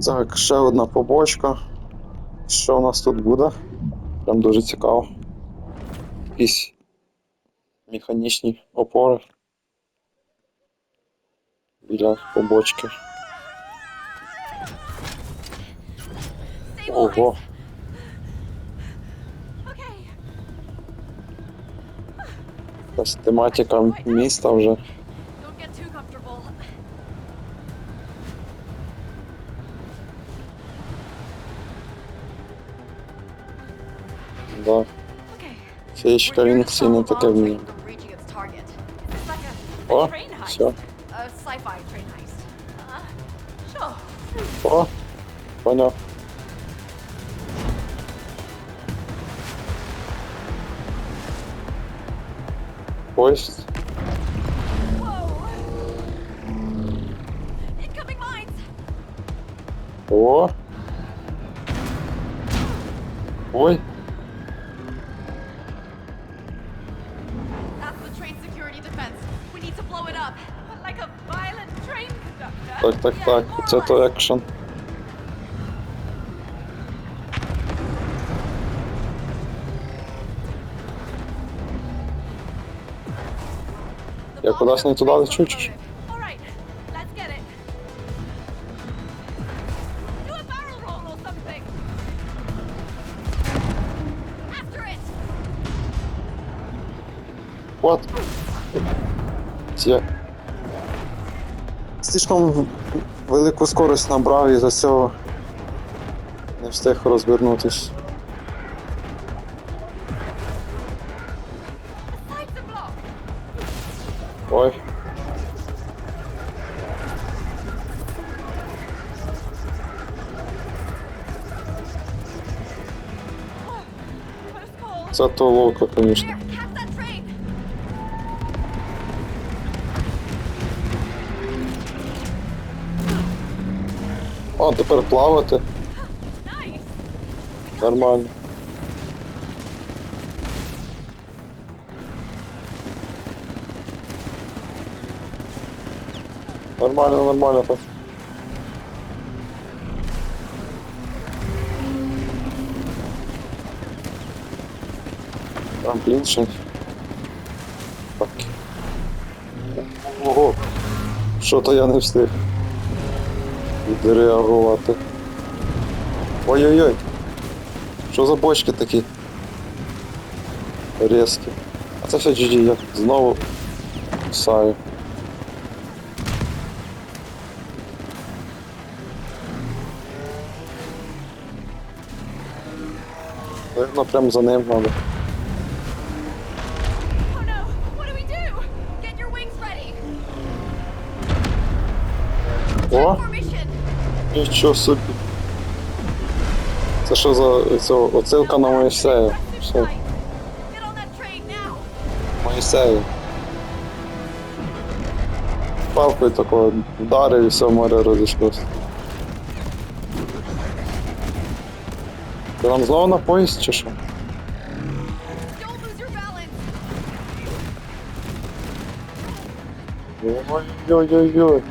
Так, ще одна побочка. Що у нас тут буде? Прям дуже цікаво. Якісь механічні опори. Біля побочки. Ого. Якась тематика міста вже. Да. Okay. Феєчка він всі не таке вміє. О, все. Uh. О. Incoming mines. О. Ой. Так, так, так. Це то екшен. Я кудись не туди лечу, чи що? All Слишком велику скорость набрав і за цього не встиг розвернутись. Ой. Close. Це то ловко, звісно. О, тепер плавати. Нормально. Нормально, нормально так. Трамплін ще. Так. Ого. Що то я не встиг. Відреагувати. Ой-ой-ой. Що за бочки такі? Резкі. А це все GG, я знову саю. Видно, прям за ним надо. О, Formation. Нічого собі. Це що за це, оцилка на? Press Все. Моїсею. Палкою такого вдарив і все море розійшлося. Ти нам знову на поїзд чи що? Ой-ой-ой-ой.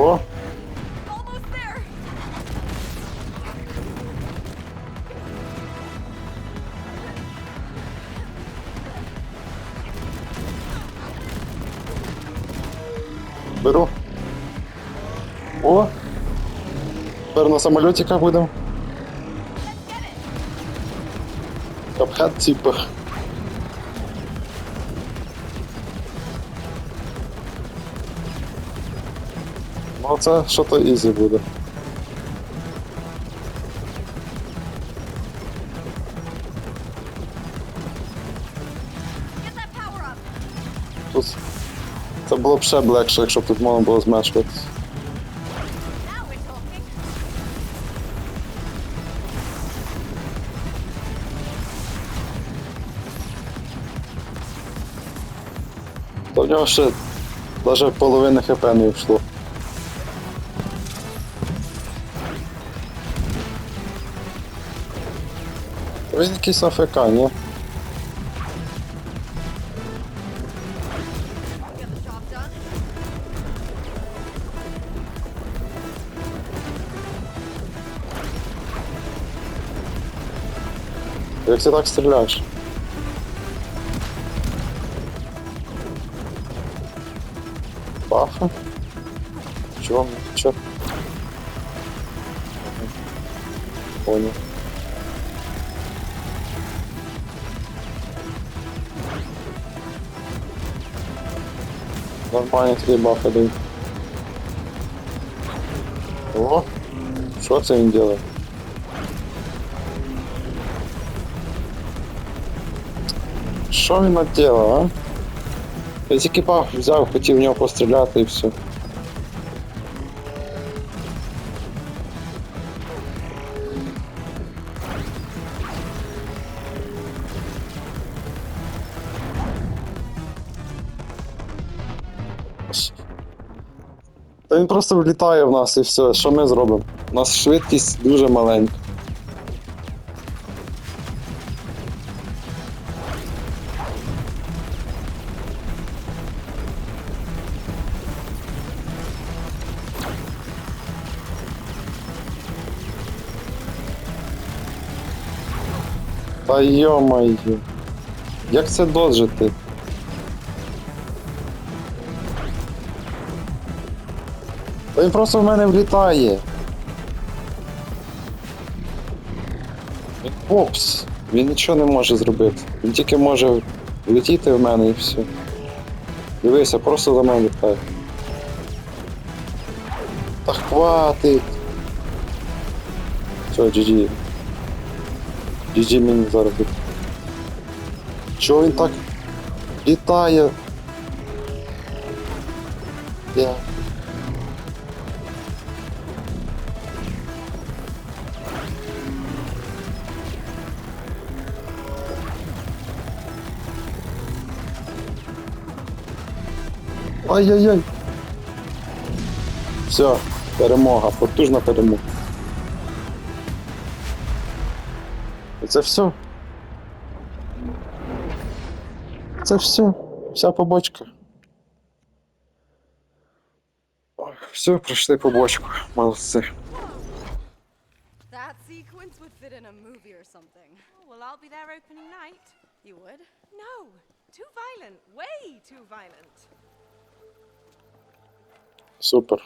О, Almost there. беру. О! Тепер на самолітиках будемо. Let's get Оце що то ізі буде. Тут це було б ще легше, якщо б тут можна було змешкатись. Та нього ще навіть половини хп не йшло. Він якийсь АФК, ні? Get the job done. Як ти так стріляєш? Бафи? Чого? Чо? Понял. Нормально тобі бафи дають. О, що це він робить? Що він наделав, а? Я тільки баф взяв, хотів в нього постріляти і все. Та він просто влітає в нас і все. Що ми зробимо? У нас швидкість дуже маленька. Та йо-моє. Як це доджити? Він просто в мене влітає. Він попс. Він нічого не може зробити. Він тільки може влетіти в мене і все. Дивися, просто за мною літає. Та хватить. Все, GG. GG мені зараз. Чого він так літає? Я. Ай-яй-яй. Все, перемога, потужна перемога. І це все. Це все. Вся побочка. Ой, Все, пройшли побочку. Молодці. That sequence would fit in a movie or something. Well, I'll be there opening night. You would? No, too violent. Way too violent. Супер.